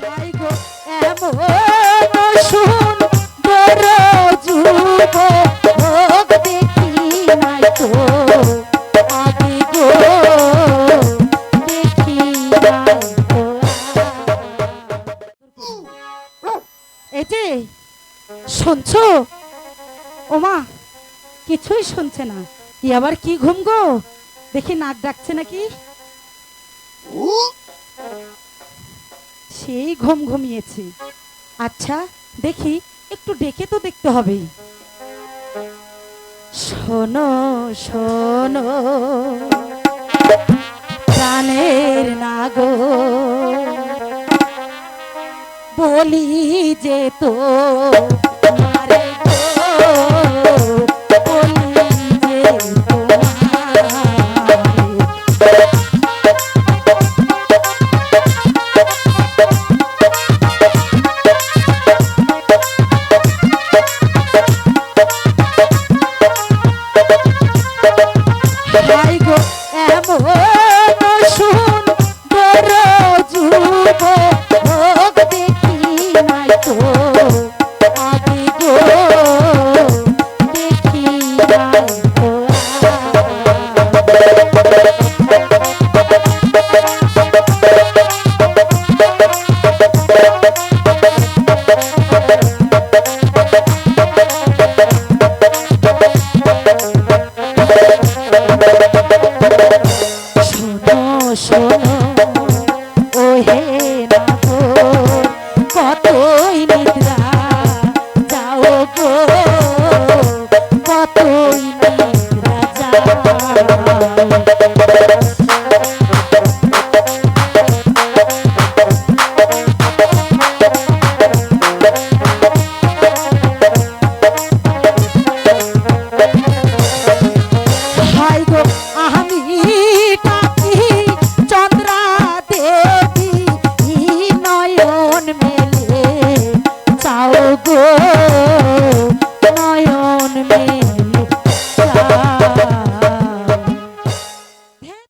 High গো এমন সুন্দর যুগ হোক দেখি নাই তো, আগে গো, দেখি নাই তো। এই যে, শুনছো? ওমা, কিছুই শুনছে না। ই আবার কি ঘুম গো? দেখি নাক ডাকছে নাকি? সেই ঘুম ঘুমিয়েছে। আচ্ছা দেখি, একটু ডেকে তো দেখতে হবে। শোনো শোনো, প্রাণের নাগো। বলি যে তো হাই গো এমন সুন্দর যুগ দেখি নাই তো। আগে গো দেখি নাই তো। শোনো ও হে কতই নিদ্রা যাও গো কতই নিদ্রা যাও।